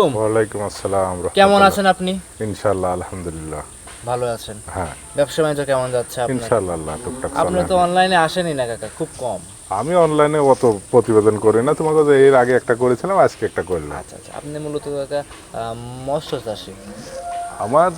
আলাইকুম। ওয়ালাইকুম আসসালাম কেমন আছেন আপনি? ইনশাআল্লাহ আলহামদুলিল্লাহ। ভালো আছেন। হ্যাঁ। ব্যবসা বাণিজ্য কেমন যাচ্ছে আপনার? ইনশাআল্লাহ টুকটাক আপনি তো অনলাইনে আসেনি না কাকা খুব কম। আমি অনলাইনে অত প্রতিবেদন করি না। তোমাকে তো এর আগে একটা করেছিলাম আজকে একটা করলাম। আচ্ছা আচ্ছা। আপনি মূলত কাকা মৎস্য চাষি। আমার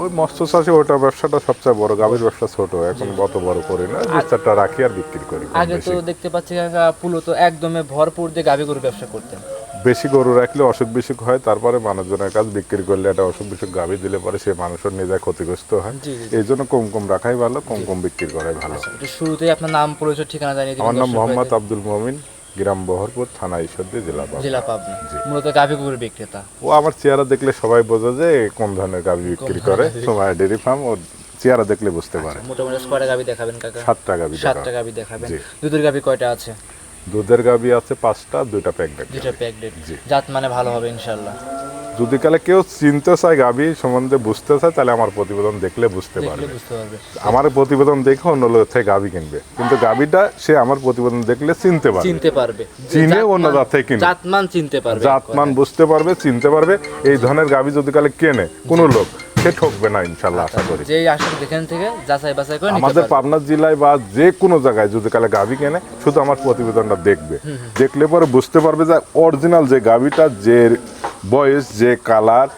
ওই মৎস্য চাষে ওটা ব্যবসাটা সবচেয়ে বড়। গাভীর ব্যবসা ছোট এখন অত বড় করি না। দু চারটা রাখি আর বিক্রি করি আগে তো দেখতে পাচ্ছি কাকা পুলো তো একদমে ভরপুর দিয়ে গাভী গরু ব্যবসা করতেন। বেশি গরু রাখলে অসুখ বিসুখ হয় তারপরে মানুষজনের কাছে বিক্রি করলে একটা অসুখ বিসুখ গাভী দিলে পরে সে মানুষের নিজে ক্ষতিগ্রস্ত হয়। এই জন্য কম কম রাখাই ভালো কম কম বিক্রি করাই ভালো। একটু শুরুতেই আপনার নাম পরিচয় ঠিকানা জানিয়ে আমার নাম মোহাম্মদ আব্দুল মমিন গ্রাম বহরপুর থানা ঈশ্বরদী জেলা জেলা পাবনা। মূলত গাভী গরুর বিক্রেতা। ও আমার চেহারা দেখলে সবাই বোঝে যে কোন ধরনের গাভী বিক্রি করে সময় ডেরি ফার্ম ও চেহারা দেখলে বুঝতে পারে। মোটামুটি কয়টা গাভী দেখাবেন কাকা? সাতটা গাভী সাতটা গাভী দেখাবেন। দুধের গাভী কয়টা আছে? দুধের গাবি আছে পাঁচটা দুইটা প্যাকেট দুইটা প্যাকডেট জি। জাত মানে ভালো হবে ইনশাল্লাহ যদি কালে কেউ চিনতে চায় গাভী সম্বন্ধে বুঝতে চায় তাহলে আমার প্রতিবেদন দেখলে বুঝতে পারবে। আমার প্রতিবেদন দেখে অন্য লোক থেকে গাভী কিনবে। কিন্তু গাভীটা সে আমার প্রতিবেদন দেখলে চিনতে পারবে। চিনতে পারবে। চিনে অন্য জাত থেকে কিনবে। জাতমান চিনতে পারবে। জাতমান বুঝতে পারবে চিনতে পারবে। এই ধরনের গাবি যদি কালে কেনে কোনো লোক সে ঠকবে না ইনশাল্লাহ আশা করি। যেই আসেন যেখান থেকে যাচাই বাছাই করে আমাদের পাবনা জেলায় বা যে কোনো জায়গায় যদি কালে গাভী কেনে শুধু আমার প্রতিবেদনটা দেখবে। দেখলে পরে বুঝতে পারবে যে অরিজিনাল যে গাভীটা যে বয়স যে কালার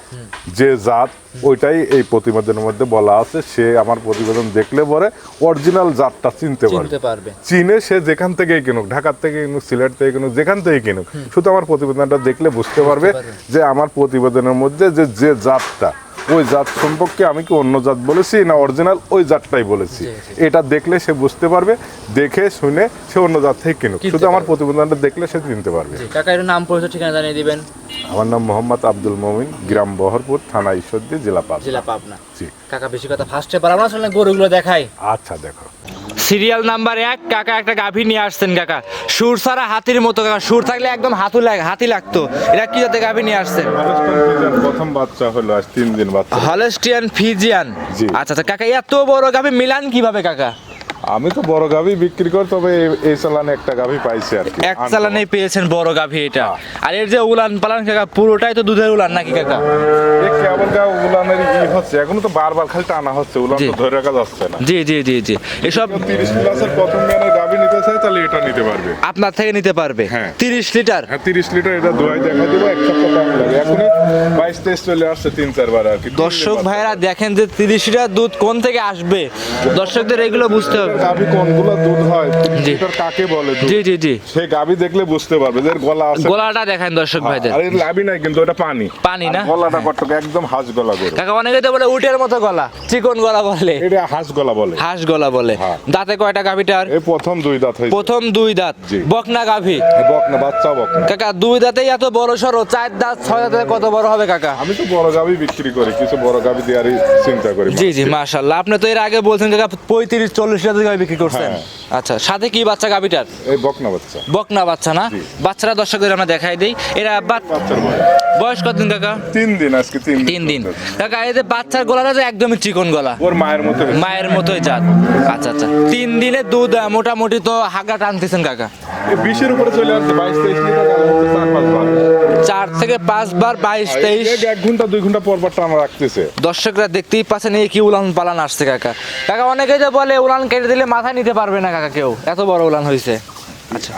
যে জাত ওইটাই এই প্রতিবেদনের মধ্যে বলা আছে। সে আমার প্রতিবেদন দেখলে পরে অরিজিনাল জাতটা চিনতে পারবে। চিনে সে যেখান থেকে কিনুক ঢাকার থেকে কিনুক সিলেট থেকে কিনুক যেখান থেকে কিনুক শুধু আমার প্রতিবেদনটা দেখলে বুঝতে পারবে পারবে। যে আমার প্রতিবেদনের মধ্যে যে যে জাতটা ওই জাত সম্পর্কে আমি কি অন্য জাত বলেছি না অরিজিনাল ওই জাতটাই বলেছি। এটা দেখলে সে বুঝতে পারবে দেখে শুনে সে অন্য জাত থেকে কিনুক। শুধু আমার। প্রতিবেদনটা দেখলে সে কিনতে পারবে। কাকা এর নাম পরিচয় ঠিকানা জানিয়ে দিবেন। আমার নাম মোহাম্মদ আব্দুল মমিন গ্রাম বহরপুর থানা ঈশ্বরদী জেলা পাবনা। জেলা পাবনা। জি। কাকা বেশি কথা ফার্স্টে পারব না গরুগুলো দেখাই। আচ্ছা দেখো। সিরিয়াল নাম্বার এক কাকা একটা গাভী নিয়ে আসছেন কাকা। সুর ছাড়া হাতির মতো কাকা। সুর থাকলে একদম হাতু লাগে হাতি লাগতো। এটা কি যাতে গাভী নিয়ে আসছেন প্রথম বাচ্চা হলো আজ তিন দিন বাচ্চা। Holstein Friesian. আচ্ছা আচ্ছা কাকা এত বড় গাভী মিলান কীভাবে কাকা? আমি তো বড় গাভী বিক্রি করি তবে এই- চালানে একটা গাভী পাইছি আর কি এক চালানেই পেয়েছেন বড় গাভী এটা। আর এর যে উলান পালান কাকা পুরোটাই তো দুধের উলান নাকি কাকা? কেবল গা উলানের ই হচ্ছে এখনও তো বারবার খালি টানা হচ্ছে উলান তো ধরে রাখা যাচ্ছে না। জি জি জি জি। এসব তিরিশ প্লাসের প্রথম জ্ঞানের গাভী নিতে চাই তাহলে এটা নিতে পারবে। আপনার থেকে নিতে পারবে। হ্যাঁ। তিরিশ লিটার? হ্যাঁ তিরিশ লিটার এটা ধোয়াই দেখা দেবো এক সপ্তাহ টাইম লাগে। এখনই বাইশ তেইশ চলে আসছে তিন চারবার আর কি। দর্শক ভাইরা দেখেন যে তিরিশ লিটার দুধ কোন থেকে আসবে? দর্শকদের এগুলো বুঝতে হবে। গাভী কোনগুলো দুধ হয়? লিটার কাকে বলে জি জি জি। সে গাভী দেখলে বুঝতে পারবে যে গলা আছে। গলাটা দেখেন দর্শক ভাইদের। আর এর লাভই নাই কিন্তু ওটা পানি। পানি না? গলাটা কটক একদম হাঁস গলা গরু। কাকা অনেকে তো বলে উটের মতো গলা চিকন গলা বলে। এটা হাঁস গলা বলে। হাঁস গলা বলে। হ্যাঁ। দাঁতে কয়টা গাভিটার এই প্রথম দুই দাঁত হয়েছে। প্রথম দুই দাঁত। বকনা গাভি। বকনা বাচ্চা বকনা। কাকা দুই দাঁতেই এত বড় সরো চার দাঁত ছয় দাঁতে কত বড় হবে কাকা? আমি তো বড় গাভী বিক্রি করি কিছু বড় গাভী দেওয়ারই চিন্তা করি। জি জি মাশাল্লাহ আপনি তো এর আগে বলছেন কাকা পঁয়ত্রিশ চল্লিশ হাজার গাভি বিক্রি করছেন? হ্যাঁ। আচ্ছা সাথে কি বাচ্চা গাভিটার? এই বকনা বাচ্চা। বকনা বাচ্চা না। বাচ্চারা দর্শকদের আমরা দেখাই দিই। এরা বয়স। কতদিন কাকা? তিন দিন আজকে তিন তিন দিন। কাকা এই যে বাচ্চার গলাটা যে একদমই চিকন গলা। ওর মায়ের মতো মায়ের মতোই জাত। আচ্ছা আচ্ছা। তিন দিনে দুধ মোটামুটি তো হাগা টানতেছেন কাকা। বিশের উপরে চলে আসছে বাইশ তেইশ লিটার চার পাঁচ বার থেকে পাঁচবার বাইশ তেইশ। এক ঘণ্টা দুই ঘণ্টা পর পর টানা রাখতেছে। দর্শকরা দেখতেই পাচ্ছেন এই কি উলান পালান আসছে কাকা। কাকা অনেকে যে বলে উলান কেটে দিলে মাথা নিতে পারবে না কাকা কেউ। এত বড় উলান হয়েছে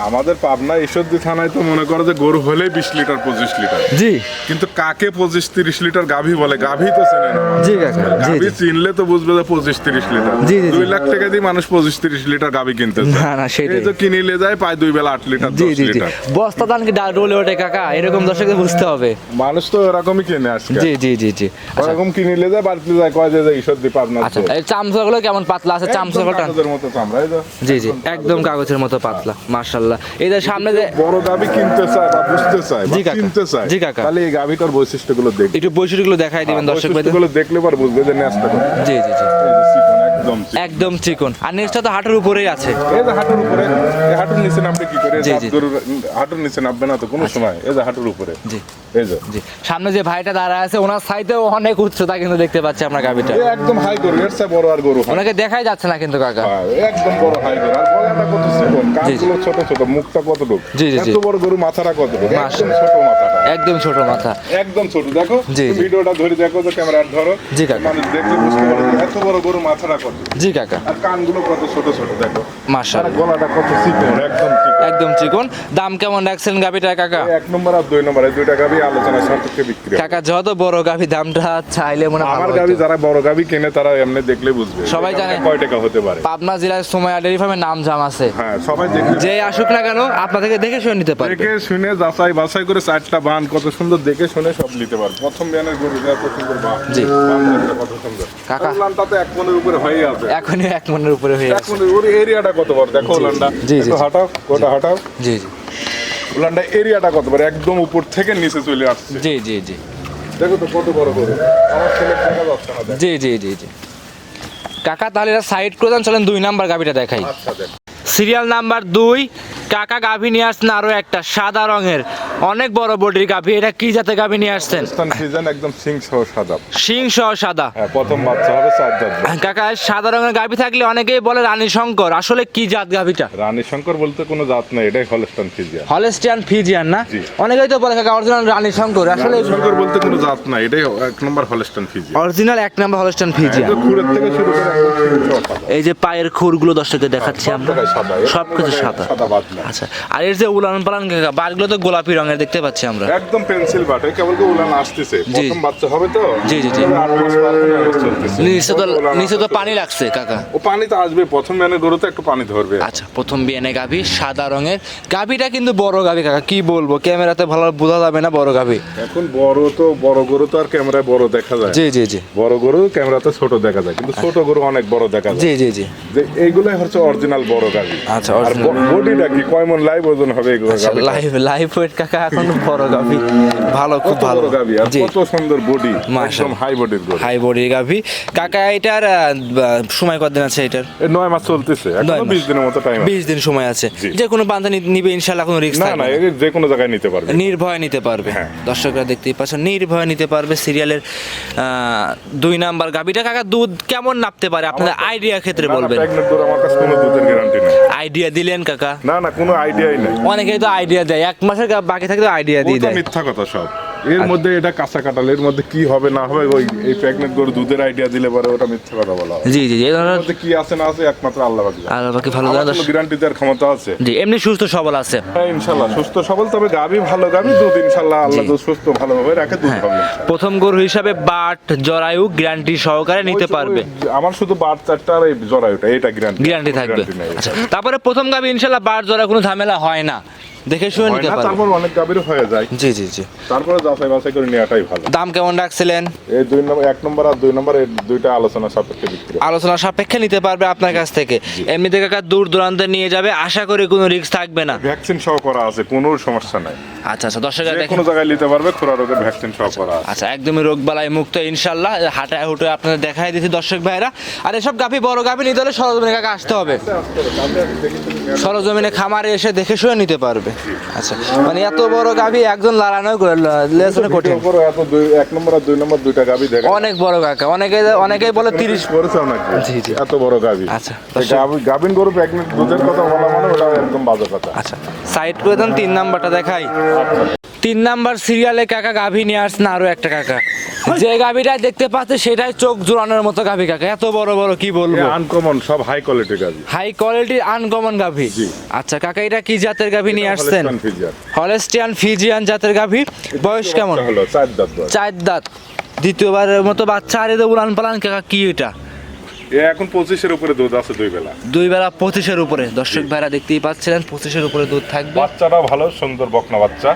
আমাদের পাবনা ঈশ্বরদী থানায় তো মনে করো যে গরু হলে বিশ লিটার পঁচিশ লিটার। জি। কিন্তু কাকে পঁচিশ তিরিশ লিটার গাভী বলে? গাভী তো চেনে না। জি কাকা জি গাভী চিনলে তো বুঝবে যে পঁচিশ তিরিশ লিটার। জি, জি। দুই লাখ টাকা দিয়ে মানুষ পঁচিশ তিরিশ লিটার গাভী কিনতে না, না, সেটাই। এই তো কিনিলে যায় পায় দুই বেলা আট লিটার জি জি জি। বস্তা দান কি ওঠে কাকা? এরকম দর্শকদের বুঝতে হবে। মানুষ তো এরকমই কিনে আজকে। জি জি জি জি। আচ্ছা। ওরকম কিনিলে যায় বাড়িতে যায় কয় যে ঈশ্বরদী পাবনা আচ্ছা এই চামচাগুলো কেমন পাতলা আছে? চামচাগুলো মতো চামড়া এই তো। জি জি একদম কাগজের মতো পাতলা মার্শাল্লাহ এই যে সামনে যে বড় গাভী কিনতে চায় বা বুঝতে চায় বা জি কাকা। কিনতে চায় জি কাকা। তাহলে এই গাবিটার বৈশিষ্ট্যগুলো দেখবে একটু বৈশিষ্ট্যগুলো দেখাই দিবেন দর্শক ভাইদের বৈশিষ্ট্যগুলো দেখলে পর বুঝবে যে নেস্তা জি জি জি একদম একদম চিকন। আর নিচটা তো হাঁটুর উপরেই আছে। এই যে হাঁটুর উপরে এই হাঁটুর নিচে নামবে কি করে? জি, জি। গরুর হাঁটুর নিচে নামবে না তো কোনো সময়। এই যে হাঁটুর উপরে। জি। এই যে। জি। সামনে যে ভাইটা দাঁড়ায় আছে ওনার সাইডেও অনেক উচ্চতা কিন্তু দেখতে পাচ্ছি আমরা গাভিটা। এ একদম হাই গরু এর চেয়ে বড় আর গরু ওনাকে দেখাই যাচ্ছে না কিন্তু কাকা। হ্যাঁ, একদম বড় হাই গরু। আর গলাটা কত চিকন কানগুলো ছোট ছোট মুখটা কতটুক? জি, জি, জি। এত বড় গরু মাথাটা কতটুক? একদম ছোট মাথাটা। একদম ছোট মাথা। একদম ছোট। দেখো। ভিডিওটা ধরে দেখো তো ক্যামেরা ধরো। জি, কাকা। মানুষ দেখলে বুঝতে পারবে এত বড় গরু মাথাটা কত। জি কাকা। আর কানগুলো কত ছোট ছোট দেখো। মাশাআল্লাহ। গলাটা কত চিকন একদম চিকন। একদম চিকন। দাম কেমন রাখছেন কাকা? এক নম্বর আর দুই নম্বর এই দুইটা গাবি আলোচনা সাপেক্ষে বিক্রি কাকা যত বড় দামটা চাইলে মনে হয় আমার গাবি যারা বড় গাবি কেনে তারা এমনি দেখলে বুঝবে। সবাই যে জানে। কয় টাকা হতে পারে। পাবনা জেলায় সময় ডেয়ারি ফার্মের নাম জাম আছে। হ্যাঁ সবাই দেখলে যে আসুক না কেন আপনার থেকে দেখে শুনে নিতে পারবে। দেখে শুনে যাচাই বাছাই করে চারটা বান কত সুন্দর দেখে শুনে সব নিতে পারবে। প্রথম বিয়ানের গরু যা এত সুন্দর বান। জি। কত সুন্দর। কাকা। উলানটা তো এক মনের উপরে হয়ে আছে এখনই এক মনের উপরে হয়ে আছে ওর এরিয়াটা কত বড়? দেখো জি, জি, হাঁটাও ওটা হাঁটাও। জি জি। এরিয়াটা কত বড়? একদম উপর থেকে নিচে চলে আসছে। জি জি জি। দেখো তো কত বড় গরু। আমার ছেলে দেখা যাচ্ছে না জি জি জি জি। কাকা তাহলে এটা সাইড করে দেন চলেন দুই নাম্বার গাভিটা দেখাই। আচ্ছা সিরিয়াল নাম্বার দুই কাকা গাভি নিয়ে আসছেন আরও একটা সাদা রঙের। অনেক বড় বডির গাভি এটা কি জাতের গাভী নিয়ে আসছেন? সিজন একদম সিং সহ সাদা। সিং সহ সাদা। হ্যাঁ প্রথম বাচ্চা হবে চার বয়স। কাকা সাদা রঙের গাভী থাকলে অনেকেই বলে রানী শঙ্কর। আসলে কি জাত গাভিটা? রানী শঙ্কর বলতে কোনো জাত নেই এটাই হলস্টান ফিজিয়া হলেস্টিয়ান ফিজিয়ান না? অনেকেই তো বলে কাকা অরিজিনাল রানী শঙ্কর। আসলে শঙ্কর বলতে কোনো জাত নাই এটাই এক নম্বর হলস্টান ফিজিয়া অরিজিনাল এক নাম্বার হলেস্টিয়ান ফিজিয়ান খুরের থেকে শুরু করে। এই যে পায়ের খুরগুলো দর্শককে দেখাচ্ছি আমরা। সবকিছু সাদা। আচ্ছা আর এর যে উলান পালান বারগুলো তো গোলাপি রঙের। দেখতে পাচ্ছি আমরা। একদম পেন্সিল বাটে কেবল কি উলান আসতেছে। প্রথম বাচ্চা হবে তো? জি, জি, জি। নিচে তো নিচে তো পানি লাগছে কাকা। ও পানি তো আসবে প্রথম ম্যানের গরুতে একটু পানি ধরবে। আচ্ছা প্রথম বিয়ানে গাভি সাদা রঙের। গাভিটা কিন্তু বড় গাভি কাকা কি বলব? ক্যামেরাতে ভালো বোঝা যাবে না বড় গাভি। এখন বড় তো বড় গরু তো আর ক্যামেরায় বড় দেখা যায়। জি জি জি। বড় গরু ক্যামেরাতে ছোট দেখা যায় কিন্তু ছোট গরু অনেক বড় দেখা যায়। জি জি জি। যে এইগুলাই হচ্ছে অরিজিনাল বড় গাড়ি আচ্ছা, আর। বডিটা কি কয় মন লাইভ ওজন হবে এগুলো লাইভ লাইভ ওয়েট কাকা এখন বড় গাভি ভালো খুব ভালো। গাভী কত সুন্দর বডি একদম হাই বডির গরু। হাই বডির গাভি। কাকা এটার সময় কতদিন আছে এটার? মাস চলতেছে। নয় এখনও মাস। বিশ দিনের মতো টাইম বিশ দিন সময় আছে। যে কোনো বান্ধা নিবে ইনশাল্লাহ কোনো রিস্ক না না যে কোনো জায়গায় নিতে পারবে। নির্ভয় নিতে পারবে। হ্যাঁ। দর্শকরা দেখতেই পাচ্ছেন নির্ভয় নিতে পারবে সিরিয়ালের দুই নাম্বার গাভিটা। কাকা দুধ কেমন নাপতে পারে? আপনাদের আইডিয়া ক্ষেত্রে বলবেন। আমার কাছে কোনো দুধের গ্যারান্টি নেই। আইডিয়া দিলেন কাকা? না না কোনো আইডিয়াই নেই। অনেকেই তো আইডিয়া দেয়। এক মাসের বাকি থাকলে আইডিয়া দিয়ে দেয়। মিথ্যা কথা সব। এর মধ্যে এটা কাঁচা কাটাল এর মধ্যে কি হবে না হবে ওই এই প্রেগনেন্ট গরু দুধের আইডিয়া দিলে পরে ওটা মিথ্যা কথা বলা হবে। জি জি এই এর মধ্যে কি আছে না আছে একমাত্র আল্লাহ জানে। আর বাকি ভালো জানা। গ্যারান্টি দেওয়ার ক্ষমতা আছে। জি এমনি সুস্থ সবল আছে। হ্যাঁ ইনশাল্লাহ সুস্থ সবল তবে গাবি ভালো গাবি দুধ ইনশাল্লাহ আল্লাহ তো সুস্থ ভালোভাবে রাখে দুধ হবে। প্রথম গরু হিসাবে বাট জরায়ু গ্যারান্টি সহকারে নিতে পারবে। আমার শুধু বার চারটা আর এই জরায়ুটা এটা গ্যারান্টি গ্যারান্টি থাকবে। আচ্ছা তারপরে প্রথম গাবি ইনশাল্লাহ বাট জরা কোনো ঝামেলা হয় না। দেখে শুনে নিতে পারবে। তারপর অনেক গাবির হয়ে যায়। জি জি জি। তারপরে যাচাই বাছাই করে নেওয়াটাই ভালো। দাম কেমন রাখছিলেন? এই দুই নম্বর এক নম্বর আর দুই নম্বর দুইটা আলোচনা সাপেক্ষে বিক্রি আলোচনা সাপেক্ষে নিতে পারবে আপনার কাছ থেকে। এমনিতে কাকা দূর দূরান্তে নিয়ে যাবে আশা করি কোনো রিস্ক থাকবে না। ভ্যাকসিন সহ করা আছে কোনো সমস্যা নাই। আচ্ছা আচ্ছা দেখেন। কোনো জায়গায় নিতে পারবে খোরা রোগের ভ্যাকসিন সহ করা আছে। আচ্ছা একদমই রোগ বালাই মুক্ত ইনশাল্লাহ হাঁটায় হুটে আপনাদের দেখাই দিচ্ছি দর্শক ভাইরা আর এসব গাভি বড় গাভি নিতে হলে সরজমিনে কাকা আসতে হবে। সরজমিনে খামারে এসে দেখে শুয়ে নিতে পারবে। আচ্ছা মানে এত বড় গাভি একজন লাড়ানো করে লেসনে কঠিন। এত বড় এত দুই- এক নম্বর আর দুই নম্বর দুইটা গাবি দেখা অনেক বড় কাকা অনেকে অনেকেই বলে তিরিশ করেছে অনেকে জি, জি। এত বড় গাবি আচ্ছা, গাভিন গরু প্রেগনেন্ট দুধের কথা বলা মানে ওটা একদম বাজে কথা। আচ্ছা সাইড করে দেন তিন নাম্বারটা দেখাই। তিন নাম্বার সিরিয়ালে কাকা গাভী নিয়ে আসছেন আরও একটা কাকা। যে গাভীটা দেখতে পাচ্ছে সেটাই চোখ জোড়ানোর মতো গাভী কাকা। এত বড় বড় কি বলব? আনকমন সব হাই কোয়ালিটি গাবি হাই কোয়ালিটির আনকমন গাভী। জি। আচ্ছা কাকা এটা কি জাতের গাভী নিয়ে আসছেন? হলেস্টিয়ান ফিজিয়ান জাতের গাভী। বয়স কেমন? হলো চার দাঁত। চার দাঁত। দ্বিতীয়বারের মতো বাচ্চা আর এদের উলান পালান কাকা কি এটা? এখন পঁচিশের উপরে দুধ আছে দুই বেলা। দুই বেলা পঁচিশের উপরে। দর্শক ভাইরা দেখতেই পাচ্ছিলেন পঁচিশের উপরে দুধ থাকবে। বাচ্চাটা ভালো সুন্দর বকনা বাচ্চা।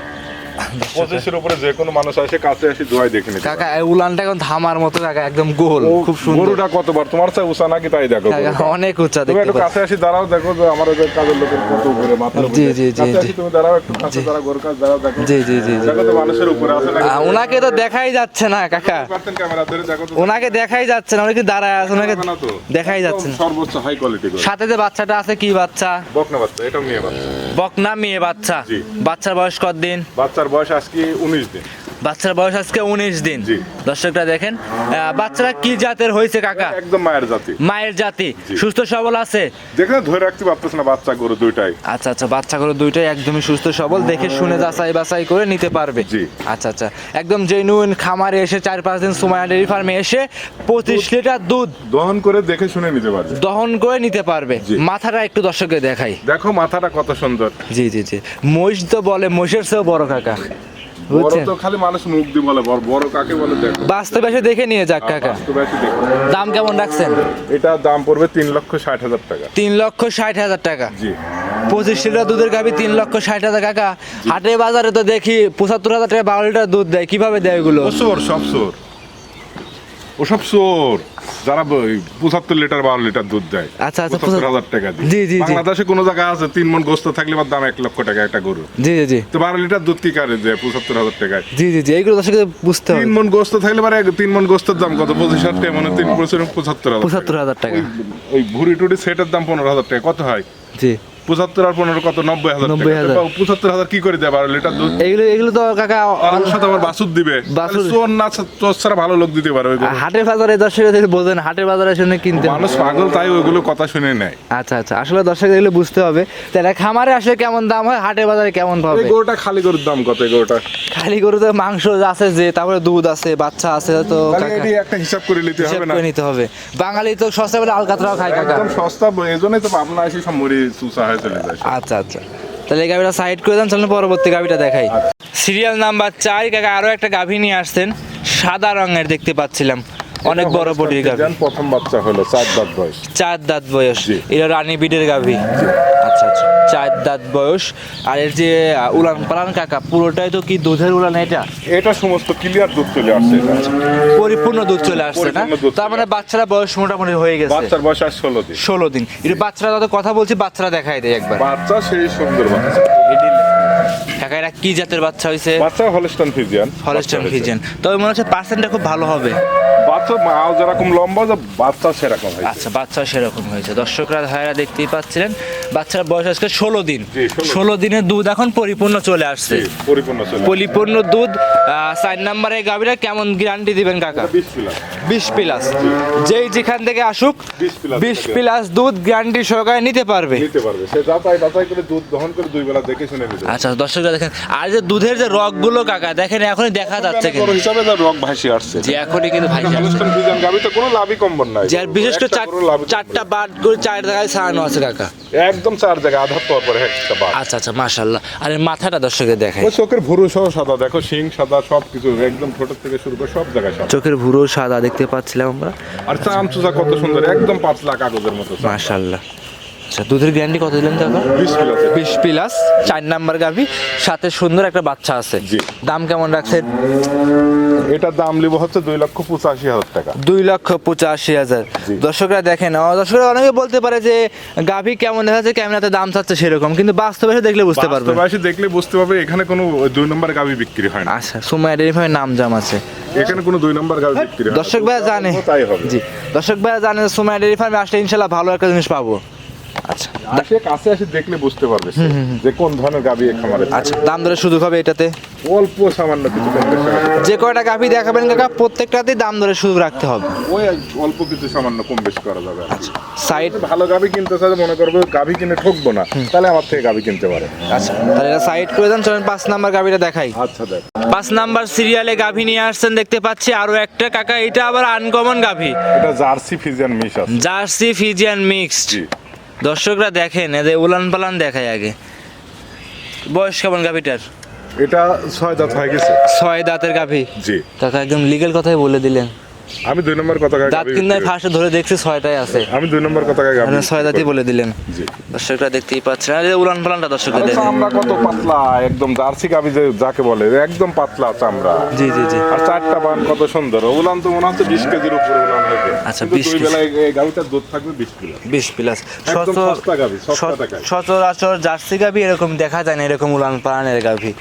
পঁচিশের উপরে যে কোনো মানুষ আসে কাছে আসি দেখে নিতে কাকা এই উলানটা এখন থামার মতো কাকা একদম গোল খুব সুন্দর। গরুটা কতবার? তোমার উঁচা নাকি তাই দেখো অনেক উঁচা তুমি দেখতে একটু কাছে আসি দাঁড়াও দেখো যে আমার কাজের লোকের কত উপরে উপরে। জি, জি, জি, জি। তুমি দাঁড়াও একটু কাছে দাঁড়াও গরুর কাছে দাঁড়াও দেখো। জি জি জি দেখো তো মানুষের উপরে আছে ওনাকে তো দেখাই যাচ্ছে না কাকা। ক্যামেরা ধরে দেখো ওনাকে দেখাই যাচ্ছে না উনি কি দাঁড়ায় আছে ওনাকে দেখাই যাচ্ছে না। সর্বোচ্চ হাই কোয়ালিটি সাথে যে বাচ্চাটা আছে কি বাচ্চা? বকনা বাচ্চা এটা মেয়ে বাচ্চা। বকনা মেয়ে বাচ্চা। বাচ্চার বয়স কত দিন বাচ্চার বয়স আজকে উনিশ দিন। বাচ্চার বয়স আজকে উনিশ দিন। জি। দর্শকরা দেখেন বাচ্চারা কি জাতের হয়েছে কাকা? একদম মায়ের জাতি। মায়ের জাতি। সুস্থ সবল আছে? দেখে ধরে রাখতে পারতেছে না বাচ্চা গরু দুইটাই। আচ্ছা আচ্ছা বাচ্চা গরু দুইটাই একদমই সুস্থ সবল দেখে শুনে যাচাই বাছাই করে নিতে পারবে। জি। আচ্ছা আচ্ছা একদম জেনুইন খামারে এসে চার পাঁচ দিন সুমায়া ডেয়ারি ফার্মে এসে পঁচিশ লিটার দুধ দহন করে দেখে শুনে নিতে পারবে। দহন করে নিতে পারবে। মাথাটা একটু দর্শককে দেখাই। দেখো মাথাটা কত সুন্দর। জি জি জি। মহিষ তো বলে মহিষের চেয়েও বড় কাকা। তো খালি মানুষ মুখ দিয়ে বলে বড় বড় কাকে বলে দেখো? বাস্তবে এসে দেখে নিয়ে যাক কাকা। বাস্তবে এসে দেখো। দাম কেমন রাখছেন? এটা দাম পড়বে তিন লক্ষ ষাট হাজার টাকা। তিন লক্ষ ষাট হাজার টাকা। জি। পঁচিশ লিটার দুধের গাবি তিন লক্ষ ষাট হাজার টাকা হাটে বাজারে তো দেখি পঁচাত্তর হাজার টাকা বারো লিটার দুধ দেয়। কীভাবে দেয় এগুলো? সব চোর। ওসব চোর। যারা পঁচাত্তর লিটার বারো লিটার দুধ দেয়। আচ্ছা, আচ্ছা, পঁচাত্তর হাজার টাকা জি, জি, জি। বাংলাদেশে কোনো জায়গা আছে তিন মন গোস্ত থাকলে বা দাম এক লক্ষ টাকা একটা গরু। জি জি জি। তো বারো লিটার দুধ কি কারে দেয় পঁচাত্তর হাজার টাকায়? জি জি জি এইগুলো দর্শক বুঝতে হবে। তিন মন গোস্ত থাকলে মানে তিন মন গোস্তের দাম কত? পঁচিশ হাজার টাকা মানে তিন বছর পঁচাত্তর হাজার পঁচাত্তর হাজার টাকা। ওই- ওই ভুড়ি টুড়ি সেটের দাম পনেরো হাজার টাকা। কত হয়? জি। পঁচাত্তর আর পনেরো কত? নব্বই হাজার নব্বই হাজার। পঁচাত্তর হাজার কি করে দেয় বারো লিটার দুধ এগুলো এগুলো তো কাকা সাথে বাসুর দিবে। চোর না চোর ছাড়া ভালো লোক দিতে পারে ওই গরু। হাটের বাজারে দর্শক বোঝেন হাটের বাজারে শুনে কিনতে মানুষ পাগল তাই ওইগুলো কথা শুনে নেয়। আচ্ছা আচ্ছা আসলে দর্শক এগুলো বুঝতে হবে। তাহলে খামারে আসলে কেমন দাম হয় হাটের বাজারে কেমন পাবে গরুটা খালি গরুর দাম কত গরুটা খালি গরুতে মাংস আছে যে তারপরে দুধ আছে বাচ্চা আছে তো একটা হিসাব করে নিতে হবে না? নিতে হবে। বাঙালি তো সস্তা বলে আলকাতরাও খায় কাকা। সস্তা এই জন্যই তো পাবনা এসে সব মরি চুষা। আচ্ছা আচ্ছা। তাহলে এই গাভিটা সাইড করে দেন চলেন পরবর্তী গাভিটা দেখাই। সিরিয়াল নাম্বার চার কাকা আরও একটা গাভি নিয়ে আসতেন সাদা রঙের দেখতে পাচ্ছিলাম। অনেক বড় বডির গাভি। প্রথম বাচ্চা হলো চার দাঁত বয়স। চার দাঁত বয়স। এটা রানী বিডের গাভি। আচ্ছা আচ্ছা। চার দাঁত বয়স। আর এর যে উলান পালান কাকা পুরোটাই তো কি দুধের উলান এটা? এটা সমস্ত ক্লিয়ার দুধ চলে আসছে পরিপূর্ণ দুধ চলে আসছে না? তার মানে বাচ্চারা বয়স মোটামুটি হয়ে গেছে। বাচ্চার বয়স আর ষোলো দিন। ষোলো দিন। একটু বাচ্চারা যত কথা বলছি বাচ্চারা দেখাই দেয় একবার। বাচ্চা সেই সুন্দর বাচ্চা। কাকা এরা কি জাতের বাচ্চা হয়েছে বাচ্চা হলস্টন ফিজিয়ান। Holstein Friesian. তবে মনে হচ্ছে পার্সেন্টটা খুব ভালো হবে। বাচ্চা মাও যেরকম লম্বা যে বাচ্চা সেরকম হয়েছে। আচ্ছা বাচ্চা সেরকম হয়েছে। দর্শকরা দেখতেই পাচ্ছিলেন বাচ্চার বয়স আজকে ষোলো দিন। ষোলো দিনের দুধ এখন পরিপূর্ণ চলে আসছে। পরিপূর্ণ চলে পরিপূর্ণ দুধ চার নম্বরে গাভীরা কেমন গ্যারান্টি দিবেন কাকা? বিশ প্লাস। যেই যেখান থেকে আসুক 20 plus বিশ। প্লাস দুধ গ্যারান্টি সহকারে নিতে পারবে। নিতে পারবে। সে যাতাই বাতাই করে দুধ দহন করে দুই বেলা দেখে শুনে নিতে আচ্ছা দর্শকরা দেখেন আর যে দুধের যে রগগুলো কাকা দেখেন এখনই দেখা যাচ্ছে কিন্তু। হিসাবে রক ভাসি আসছে। যে এখনই কিন্তু কোনো লাভই নাই। বিশেষ করে চারটা বাট করে চার জায়গায় ছাড়ানো আছে কাকা। একদম চার আধার পর পরে একটা বাদ। আচ্ছা আচ্ছা আর মাথাটা ওই চোখের ভুরু সহ সাদা দেখো শিং সাদা সব কিছু একদম ছোট থেকে শুরু করে সব জায়গায় সাদা। চোখের ভুরো সাদা দেখতে পাচ্ছিলাম আমরা। আর চাম চুচা কত সুন্দর একদম পাতলা কাগজের মতো চাম। আচ্ছা দুধের গ্যারান্টি কত দিলেন কাকা বিশ প্লাস বিশ প্লাস চার নাম্বার গাভি সাথে সুন্দর একটা বাচ্চা আছে। জি। দাম কেমন রাখছেন? এটার দাম লিব হচ্ছে দুই লক্ষ পঁচাশি হাজার টাকা। দুই লক্ষ পঁচাশি হাজার। দর্শকরা দেখেন দর্শকরা অনেকে বলতে পারে যে গাভি কেমন দেখা যাচ্ছে ক্যামেরাতে দাম চাচ্ছে সেরকম কিন্তু বাস্তবে দেখলে বুঝতে পারবে বাস্তবাসী দেখলে বুঝতে পারবে এখানে কোনো দুই নম্বর গাবি বিক্রি হয় না। আচ্ছা সময় ডেরি ফার্মের নাম জাম আছে। এখানে কোনো দুই নম্বর গাবি বিক্রি হয় দর্শক ভাইয়া জানে। জি দর্শক ভাইয়া জানে সময় ডেরি ফার্মে আসলে ইনশাল্লাহ ভালো একটা জিনিস পাবো। আচ্ছা। আসে কাছে আসে দেখলে বুঝতে পারবে যে কোন ধরনের গাবি খামারে আচ্ছা দাম দরে সুযোগ হবে এটাতে? অল্প সামান্য কিছু। যে কয়টা গাভি দেখাবেন কাকা প্রত্যেকটাতেই দাম দরে সুযোগ রাখতে হবে। ওই অল্প কিছু সামান্য কম বেশি করা যাবে। সাইড ভালো গাবি কিনতে চাইলে মনে করব গাবি কিনে ঠকবো না তাহলে আমার থেকে গাবি কিনতে পারে। আচ্ছা তাহলে এটা সাইড করে দেন চলেন পাঁচ নাম্বার গাভিটা দেখাই। আচ্ছা দেখ। পাঁচ নাম্বার সিরিয়ালে গাভি নিয়ে আসছেন দেখতে পাচ্ছি আরও একটা। কাকা এটা আবার আনকমন গাভি। এটা জার্সি ফিজিয়ান আছে। Jersey Friesian mixed. দর্শকরা দেখেন এদের উলান পালান দেখায় আগে। বয়স কেমন গাভিটার? এটা ছয় দাঁত হয়ে গেছে। ছয় দাঁতের গাভি? জি। তাকে একদম লিগেল কথাই বলে দিলেন। আমি দুই নম্বর কথা দাঁত কিন্তু ফার্স্টে ধরে দেখছি ছয়টাই আছে। আমি দুই নম্বর কথা গায়ে আপনি বিক্রি ছয় দাঁতই বলে দিলেন। জি। দর্শকরা দেখতেই পাচ্ছেন। আর এই উলান পালানটা দর্শকরা আরে দেখেন। চামড়া কত পাতলা একদম জার্সি গাভী যে যাকে বলে একদম পাতলা চামড়া। জি জি জি। আর চারটা বান কত সুন্দর। উলান তো মনে হচ্ছে বিশ কেজির উপরে উলান হবে। আচ্ছা, কিন্তু 20 কেজি। বেলায় এই গাভীটার দুধ থাকবে বিশ কিলো বিশ প্লাস। একদম সস্তা গাভী, সস্তা টাকায়। সচরাচর জার্সি গাভি এরকম দেখা যায় না এরকম উলান পালানের গাভি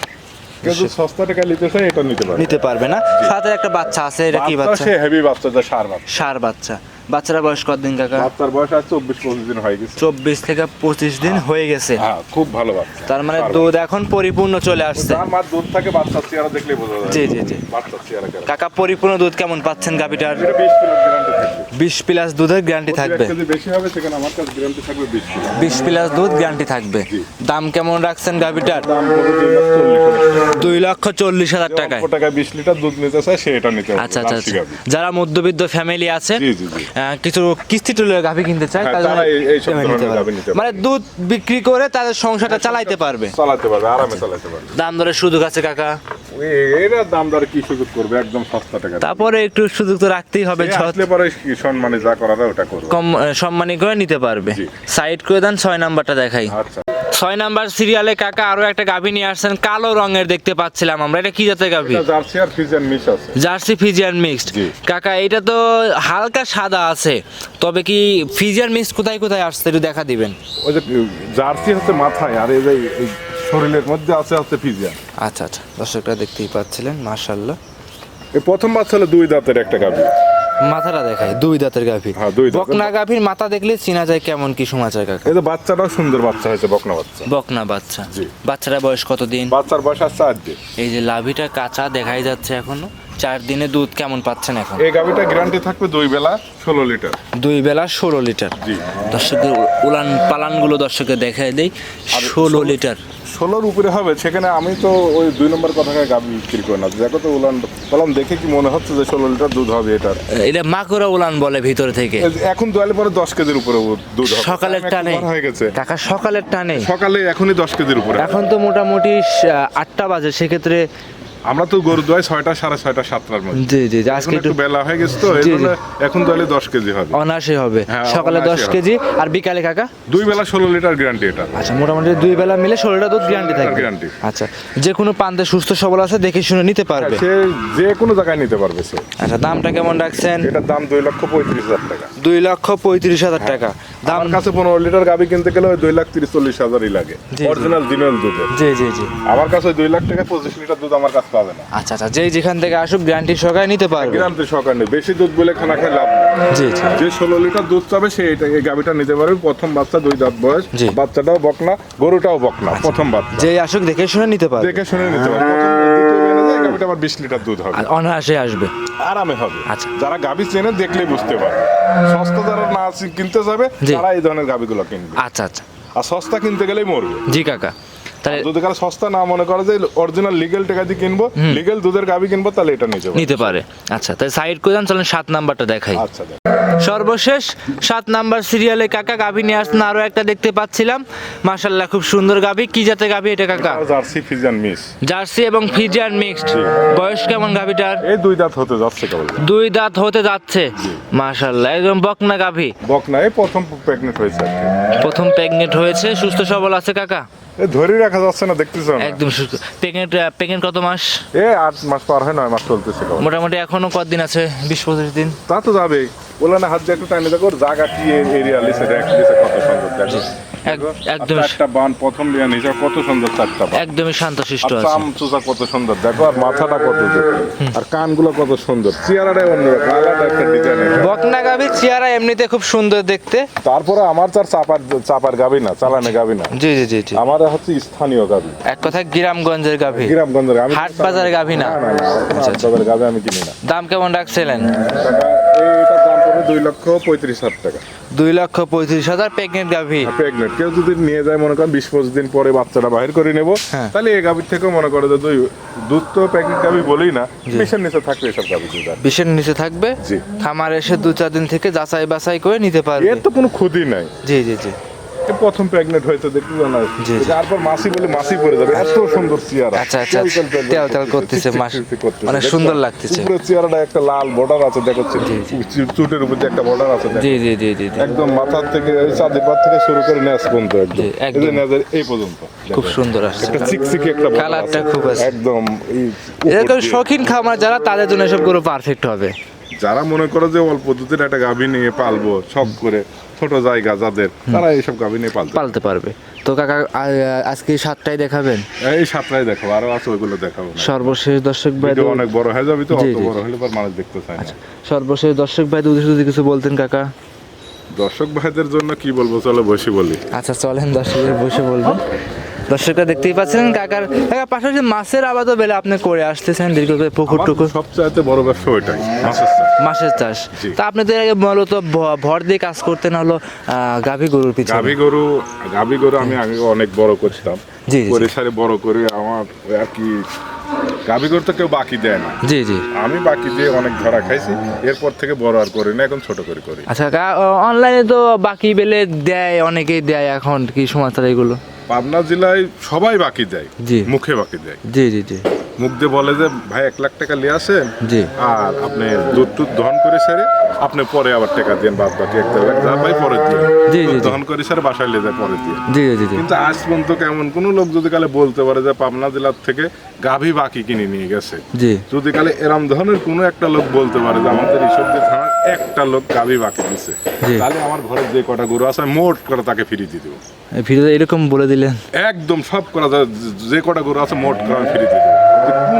কেউ সস্তা টাকা নিতে চায় এটা নিতে পারবে। নিতে পারবে না। সাথে একটা বাচ্চা আছে এটা কি বাচ্চা হেভি বাচ্চা সার বাচ্চা। সার বাচ্চা। বাচ্চারা বয়স কতদিন কাকা? বাচ্চার বয়স আছে চব্বিশ পঁচিশ দিন হয়ে গেছে। চব্বিশ থেকে পঁচিশ দিন হয়ে। গেছে। হ্যাঁ খুব ভালো বাচ্চা। তার মানে দুধ এখন পরিপূর্ণ চলে আসছে। আমার দুধ থাকে বাচ্চার চেহারা দেখলেই বোঝা যায়। জি জি জি। বাচ্চার চেহারা কেমন? কাকা পরিপূর্ণ দুধ কেমন পাচ্ছেন গাভিটার? এটা বিশ প্লাস দুধের গ্যারান্টি থাকবে। বেশি হবে সেখানে আমার কাছে গ্যারান্টি থাকবে বিশ প্লাস। দুধ গ্যারান্টি থাকবে। দাম কেমন রাখছেন পড়বে দুই লক্ষ চল্লিশ হাজার টাকায়। অল্প বিশ লিটার দুধ নিতে চায় সে এটা নিতে আচ্ছা আচ্ছা আচ্ছা। যারা মধ্যবিত্ত ফ্যামিলি আছে জি, জি, জি। আহ, কিছু কিস্তি তুলে গাভি কিনতে চায় হ্যাঁ, তাদের। মানে দুধ বিক্রি করে তাদের সংসারটা চালাইতে পারবে। চালাতে পারবে আরামে চালাতে পারবে। দাম দরের সুযোগ আছে কাকা। এরা দাম কি সুযোগ করবে? একদম সস্তা টাকা তারপরে একটু সুযোগ তো রাখতেই হবে আসলে পরে সম্মানে যা করার ওটা করবে। কম সম্মানী করে নিতে পারবে। সাইড করে দেন ছয় নাম্বারটা দেখাই। আচ্ছা। ছয় নাম্বার সিরিয়ালে কাকা আরও একটা গাভি নিয়ে আসছেন কালো রঙের দেখতে পাচ্ছিলাম আমরা। এটা কি জাতের গাভি? জার্সি আর ফিজিয়ান মিশ আছে। Jersey Friesian mixed. কাকা এটা তো হালকা সাদা আছে। তবে কি ফিজিয়ান মিক্সড কোথায় কোথায় আসছে একটু দেখা দিবেন। ওই যে জার্সি হচ্ছে মাথায় আর এই যে শরীরের মধ্যে আছে আছে ফিজিয়ান আচ্ছা আচ্ছা। দর্শকরা দেখতেই পাচ্ছিলেন মার্শাল্লাহ এই প্রথম বাচ্চা হলো দুই দাঁতের একটা গাভী। মাথাটা দেখায় দুই দাঁতের গাভী। হ্যাঁ, দুই দাঁত বকনা গাভীর মাথা দেখলে চিনা যায় কেমন কি সমাচার কাকা? এই যে বাচ্চাটাও সুন্দর বাচ্চা হয়েছে বকনা বাচ্চা। বকনা বাচ্চা। জি। বাচ্চারা বয়স কত দিন বাচ্চার বয়স আছে চার দিন। এই যে লাভিটা কাঁচা দেখাই যাচ্ছে এখনও। চার দিনে দুধ কেমন পাচ্ছেন এখন? এই গাভীটা গ্যারান্টি থাকবে দুই বেলা ষোলো লিটার। দুই বেলা ষোলো লিটার। দর্শকের উলান পালানগুলো দর্শকের দেখাই দেই ষোলো লিটার। ষোলোর উপরে হবে সেখানে আমি তো ওই দুই নম্বর কথাকে গাভী বিক্রি করি না। দেখো তো উলান বললাম দেখে কি মনে হচ্ছে যে ষোলো লিটার দুধ হবে এটার। এটা মাকুরা উলান বলে ভিতর থেকে। এখন দোয়ালে পরে দশ কেজির উপরে দুধ হবে। সকালের টানে। হয়ে গেছে। টাকা সকালের টানে। সকালে এখনই দশ কেজির উপরে। এখন তো মোটামুটি আটটা বাজে সেক্ষেত্রে আমরা তো গরু দোয়াই ছয়টা সাড়ে ছয়টা সাতটার মধ্যে। জি জি আজকে একটু বেলা হয়ে গেছে তো এখন তাহলে দশ কেজি হবে। অনায়াসে হবে। হ্যাঁ, সকালে দশ কেজি আর বিকালে কাকা? দুই বেলা ষোলো লিটার গ্যারান্টি এটা। আচ্ছা মোটামুটি দুই বেলা মিলে ষোলোটা দুধ গ্যারান্টি থাকবে। গ্যারান্টি। আচ্ছা যে কোনো প্রান্তে সুস্থ সবল আছে দেখে শুনে নিতে পারবে? সে যে কোনো জায়গায় নিতে পারবে সে। আচ্ছা দামটা কেমন রাখছেন? এটার দাম দুই লক্ষ পঁয়ত্রিশ হাজার টাকা। দুই লক্ষ পঁয়ত্রিশ হাজার টাকা। দাম কাছে পনেরো লিটার গাবি কিনতে গেলে ওই দুই লাখ তিরিশ চল্লিশ হাজারই লাগে। অরিজিনাল দিনের দুধে জি জি জি। আমার কাছে ওই দুই লাখ টাকা পঁচিশ লিটার দুধ আমার কাছে পাবে না। আচ্ছা আচ্ছা যেই যেখান থেকে আসুক গ্যারান্টি সহকারে নিতে পারবে। গ্রামতে সকার নেই বেশি দুধ বলে খানা খাই লাভ নেই। জি জি। যে ষোলো লিটার দুধ চাবে সে এটা এই গাবিটা নিতে পারবে। প্রথম বাচ্চা দুই দাঁত বয়স। জি। আচ্ছা। বাচ্চাটাও বকনা গরুটাও বকনা প্রথম বাচ্চা। যেই আসুক দেখে শুনে নিতে পারবে। দেখে শুনে নিতে পারবে। প্রথম দ্বিতীয় বেলা যায় গাবিটা আবার বিশ লিটার দুধ হবে। আর অনায়াসে আসবে। আরামে হবে। আচ্ছা। যারা গাবি চেনে দেখলেই বুঝতে পারবে। সস্তা যারা না কিনতে যাবে জি। তারা এই ধরনের গাবিগুলো কিনবে। আচ্ছা আচ্ছা। আর সস্তা কিনতে গেলেই মরবে। জি কাকা। তাহলে যদি কারও সস্তা না মনে করে যে অরিজিনাল লিগেল টাকা দিয়ে কিনবো লিগেল দুধের গাবি কিনবো তাহলে এটা নিতে পারবে। নিতে পারে। আচ্ছা তাই সাইড করে দেন চলেন সাত নাম্বারটা দেখাই। আচ্ছা সর্বশেষ সাত নাম্বার সিরিয়ালে কাকা গাভি নিয়ে আসছেন আরও একটা দেখতে পাচ্ছিলাম। মাশাল্লাহ খুব সুন্দর গাভি। কি জাতের গাভি এটা কাকা? জার্সি ফিজান মিস জার্সি এবং ফিজিয়ান মিক্সড। বয়স কেমন গাভিটার? এই দুই দাঁত হতে যাচ্ছে কেবল। দুই দাঁত হতে যাচ্ছে। মাশাল্লাহ একদম বকনা গাভি। বকনা এই প্রথম প্রেগনেন্ট হয়েছে প্রথম প্রেগনেন্ট হয়েছে সুস্থ সবল আছে কাকা? এ ধরে রাখা যাচ্ছে না দেখতেছো না। একদম সুস্থ। প্রেগনেন্ট প্রেগনেন্ট কত মাস? এ আট মাস পার হয় নয় মাস চলতেছে মোটামুটি এখনও কতদিন আছে? বিশ পঁচিশ দিন? তা তো যাবে ওলা না হাত দিয়ে একটু টাইমে দেখো জায়গা কি এরিয়া লিসে দেখ লিসে কত সুন্দর দেখো। একদম চারটা বান প্রথম লিয়া নিচে কত সুন্দর চারটা বান। একদমই শান্তশিষ্ট আর আছে। চাম চুচা কত সুন্দর দেখো আর মাথাটা কত। আর কানগুলো কত সুন্দর চেয়ারাটাই অন্যরকম আলাদা একটা ডিজাইন বকনা চেহারা এমনিতে খুব সুন্দর দেখতে। তারপরে আমার চার চাপার চাপার গাবি না চালানে গাবি না। জি জি জি জি। আমার হচ্ছে স্থানীয় গাবি এক কথায় গ্রামগঞ্জের গাভি। গ্রামগঞ্জের আমি হাট বাজারের গাভি না? না না হাট বাজারের গাবি আমি কিনি না। দাম কেমন রাখছিলেন টাকা এইটার দাম পড়বে দুই লক্ষ পঁয়ত্রিশ হাজার টাকা দুই লক্ষ পঁয়ত্রিশ হাজার প্রেগনেন্ট গাভি প্রেগনেন্ট কেউ যদি নিয়ে যায় মনে করেন বিশ পঁচিশ দিন পরে বাচ্চাটা বাহির করে নেব হ্যাঁ। তাহলে এই গাভীর থেকেও মনে করে যে দুই দুধ তো প্রেগনেন্ট গাভি বলেই না বিশের নিচে থাকবে এসব গাভি দুধ আর। বিশের নিচে থাকবে। খামার এসে দু চার দিন থেকে যাচাই বাছাই করে নিতে পারবে এর তো কোনো ক্ষতি নাই জি জি জি প্রথম প্রেগনেন্ট জানা জি, জি। তারপর মাসি বলে মাসি পড়ে যাবে। এত সুন্দর চেয়ারা আচ্ছা, আচ্ছা, আচ্ছা। তেল তেল করতেছে, মাস- অনেক সুন্দর লাগতেছে। উপরে চেয়ারাটা একটা লাল বর্ডার আছে দেখাচ্ছে চুটের উপর যে একটা বর্ডার আছে জি জি জি জি। একদম মাথার থেকে চাঁদের পাত থেকে শুরু করে নেস পর্যন্ত একদম। এই পর্যন্ত খুব সুন্দর আসছে। একটা চিকচিকি একটা কালারটা। খুব আছে। একদম এরকম শৌখিন খামার যারা তাদের জন্য এসব গরু পারফেক্ট হবে। যারা মনে করে যে অল্প দুধের একটা গাভী নিয়ে পালবো শখ করে ছোট জায়গা যাদের তারা এইসব গাভী নিয়ে পালতে পালতে পারবে। তো কাকা আজকে সাতটায় দেখাবেন? এই সাতটায় দেখাবো আরও আছে ওইগুলো দেখাবো সর্বশেষ দর্শক ভাই অনেক বড় হয়ে যাবে তো অত বড় হলে পর মানুষ দেখতে চায় না। সর্বশেষ দর্শক ভাই উদ্দেশ্যে যদি কিছু বলতেন কাকা। দর্শক ভাইদের জন্য কি বলব চলো বসে বলি। আচ্ছা চলেন দর্শকের বসে বলবেন দর্শকরা দেখতেই পাচ্ছেন কাকার কাকা পাশাপাশি মাছের আবাদও বেলা আপনি করে আসতেছেন দীর্ঘ করে পুকুর টুকুর। সবচাইতে বড় ব্যবসা ওইটাই মাছের চাষ। মাছের চাষ। তা আপনি তো এর আগে মূলত ভ- ভর দিয়ে কাজ করতেন হলো আহ, গাভী গরুর পিছনে। গাভী গরু গাভী গরু আমি আগে অনেক বড় করতাম জি, জি। করে সারে বড় করে আমার আর কি গাভী গরু তো কেউ বাকি দেয় না। জি জি। আমি বাকি দিয়ে অনেক ধরা খাইছি এরপর থেকে বড় আর করি না এখন ছোট করে করি। আচ্ছা অনলাইনে তো বাকি বেলে দেয় অনেকেই দেয় এখন কি সমাচার এগুলো? পাবনা জেলায় সবাই বাকি দেয় জি। মুখে বাকি দেয়। জি জি জি। মুখ দিয়ে বলে যে ভাই এক লাখ টাকা নিয়ে আসেন জি। আর আপনি দুধ টুধ দহন করে সেরে আপনি পরে আবার টাকা দেন বাদ বাকি এক দেড় লাখ যা পাই পরে দিয়ে। জি, জি। দহন করে সেরে বাসায় নিয়ে যায় পরে দিয়ে। জি জি জি। কিন্তু আজ পর্যন্ত কেমন কোনো লোক যদি কালে বলতে পারে যে পাবনা জেলার থেকে গাভী বাকি কিনে নিয়ে গেছে। জি। যদি কালে এরম ধরনের কোনো একটা লোক বলতে পারে যে আমাদের ঈশ্বরদী থানার একটা লোক গাভী বাকি দিছে। তাহলে আমার ঘরে যে কটা গরু আছে মোট করে তাকে ফিরিয়ে দিয়ে দেবো। ফিরে এরকম বলে দিলেন? একদম সব করা যায় যে- কটা গরু আছে মোট করে আমি ফিরিয়ে দিয়ে দেবো।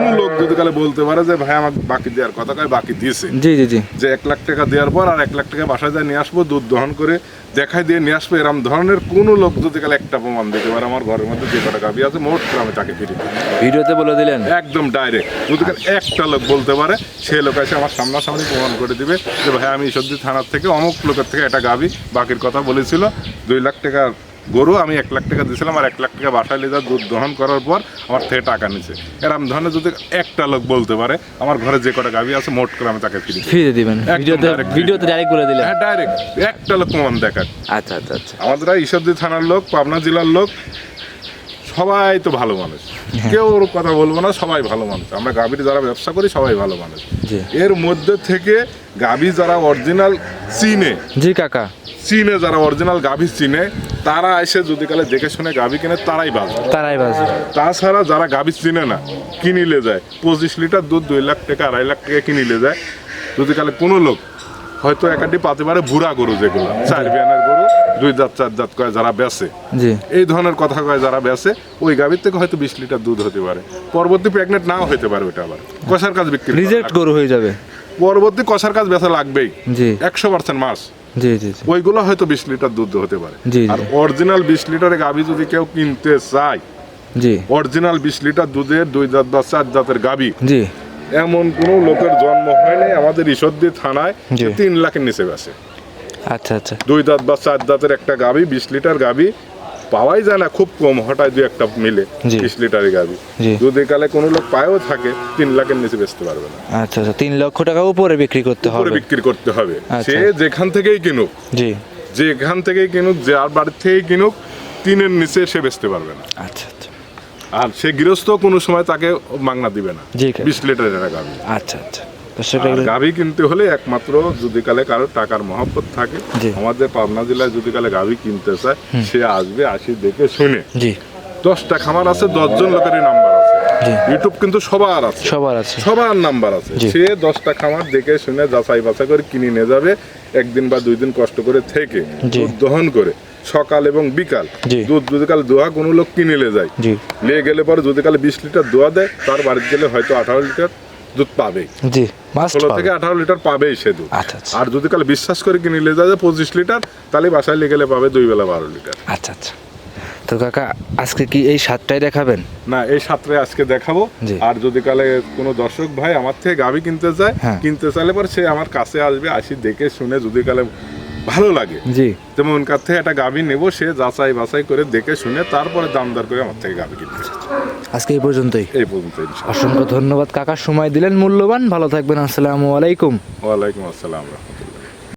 কোনো লোক যদি কালে বলতে পারে যে ভাই আমাকে বাকি দেওয়ার কথা কয় বাকি দিয়েছে। জি জি জি। যে এক লাখ টাকা দেওয়ার পর আর এক লাখ টাকা বাসায় যায় নিয়ে আসব দুধ দহন করে দেখাই দিয়ে নিয়ে আসব এরম ধরনের কোনো লোক যদি কালে একটা প্রমাণ দিতে পারে আমার ঘরের মধ্যে যে কটা গাভী আছে মোট করে আমি তাকে ফিরিয়ে ভিডিওতে বলে দিলেন? একদম ডাইরেক্ট। যদি কালে একটা লোক বলতে পারে সেই লোক এসে আমার সামনাসামনি প্রমাণ করে দিবে যে ভাই আমি সত্যি থানার থেকে অমুক লোকের থেকে একটা গাভী বাকির কথা বলেছিল দুই লাখ টাকার গরু আমি এক লাখ টাকা দিয়েছিলাম আর এক লাখ টাকা বাসায় নিয়ে যা দুধ দহন করার পর আমার থেকে টাকা নিছে এরম ধরনের যদি একটা লোক বলতে পারে আমার ঘরে যে কটা গাভী আছে মোট করে আমি তাকে দিই। ফিরে দিবেন। ভিডিওতে ভিডিওতে ডাইরেক্ট বলে দিলেন। হ্যাঁ ডাইরেক্ট একটা লোক প্রমাণ দেখার। আচ্ছা আচ্ছা আচ্ছা। আমাদের ঈশ্বরদী থানার লোক পাবনা জেলার লোক সবাই তো ভালো মানুষ। কেউ ওর কথা বলব না সবাই ভালো মানুষ। আমরা গাভীর যারা ব্যবসা করি সবাই ভালো মানুষ। এর মধ্যে থেকে গাভী যারা অরিজিনাল চিনে জি কাকা। চিনে যারা অরিজিনাল গাভী চিনে তারা এসে যদি কালে দেখে শুনে গাভী কিনে তারাই বাঁচবে। তারাই বাজবে তাছাড়া যারা গাভী চিনে না কিনিলে যায়। পঁচিশ লিটার দুধ দুই লাখ টাকা আড়াই লাখ টাকা কিনিলে যায়। যদি কালে কোনো লোক হয়তো একাডি পাতে পারে বুড়া গরু যেগুলো চার বিয়ানের গরু দুই দাঁত চার দাঁত কয় যারা জি। এই ধরনের কথা কয় যারা বেচে ওই গাভীর থেকে হয়তো বিশ লিটার দুধ হতে পারে। পরবর্তী প্রেগনেন্ট নাও হতে পারে ওটা আবার। কষার কাজ বিক্রি করা রিজেক্ট গরু হয়ে যাবে। পরবর্তী কষার কাজ বেচা লাগবেই। একশো পার্সেন্ট মাস জি জি ওইগুলো হয়তো বিশ লিটার দুধ হতে পারে। আর অরিজিনাল বিশ লিটারের গাভী যদি কেউ কিনতে চায় জি। অরিজিনাল বিশ লিটার দুধের দুই জাত বা চার জাতের গাভী জি। এমন কোনো লোকের জন্ম হয়নি আমাদের ঈশ্বরদী থানায়। তিন লাখের নিচে বেছে আচ্ছা আচ্ছা। দুই দাঁত বা চার দাঁতের একটা গাভী বিশ লিটার গাভী পাওয়াই যায় না খুব কম হঠাৎ দুই একটা মিলে। বিশ লিটারের গাভী যদি কালে কোনো লোক পায়ও থাকে তিন লাখের নিচে বেচতে পারবে না। আচ্ছা আচ্ছা তিন লক্ষ টাকা উপরে বিক্রি করতে হবে। বিক্রি করতে হবে। আচ্ছা। সে যেখান থেকেই কিনুক জি। যেখান থেকেই কিনুক যে আর বাড়ির থেকেই কিনুক তিনের নিচে সে বেচতে পারবে না। আচ্ছা আচ্ছা। আর সে গৃহস্থ কোনো সময় তাকে মাংনা দিবে না। বিশ লিটারের গাভী আচ্ছা আচ্ছা। গাভী কিনতে হলে একমাত্র যদি কালে কারও টাকার মহব্বত থাকে আমাদের পাবনা জেলায় যদি কালে গাভী কিনতে চায় সে আসবে আসি দেখে শুনে। দশটা খামার আছে দশজন লোকেরই নাম্বার আছে। ইউটিউব কিন্তু সবার আছে। সবার আছে। সবার নাম্বার আছে। সে দশটা খামার দেখে শুনে যাচাই বাছাই করে কিনে নিয়ে যাবে একদিন বা দুই দিন কষ্ট করে থেকে। দহন করে। সকাল এবং বিকাল দুধ যদি কাল দোয়া কোনো লোক কিনে নিয়ে যায়। নিয়ে গেলে পরে যদি কালে বিশ লিটার দোয়া দেয় তার বাড়িতে গেলে হয়তো আঠারো লিটার দুধ পাবেই। জি ষোলো থেকে আঠারো লিটার পাবেই সে দুধ। আচ্ছা আচ্ছা। আর যদি কালে বিশ্বাস করে কিনে নিয়ে যায় যে পঁচিশ লিটার তাহলে বাসায় গেলে পাবে দুই বেলা বারো লিটার। আচ্ছা আচ্ছা। তো কাকা আজকে কি এই সাতটাই দেখাবেন? না এই সাতটাই আজকে দেখাবো। আর যদি কালে কোনো দর্শক ভাই আমার থেকে গাভি কিনতে চায় হ্যাঁ। কিনতে চাইলে পর সে আমার কাছে আসবে আসি দেখে শুনে যদি কালে ভালো লাগে। জি। যেমন কার থেকে একটা গাভি নেব সে যাচাই বাছাই করে দেখে শুনে তারপরে দাম দর করে আমার থেকে গাভি কিনতে আজকে এই পর্যন্তই। এই পর্যন্ত অসংখ্য ধন্যবাদ। কাকার সময় দিলেন মূল্যবান। ভালো থাকবেন। আসসালামু আলাইকুম। ওয়ালাইকুম আসসালাম রহমতুল্লাহ।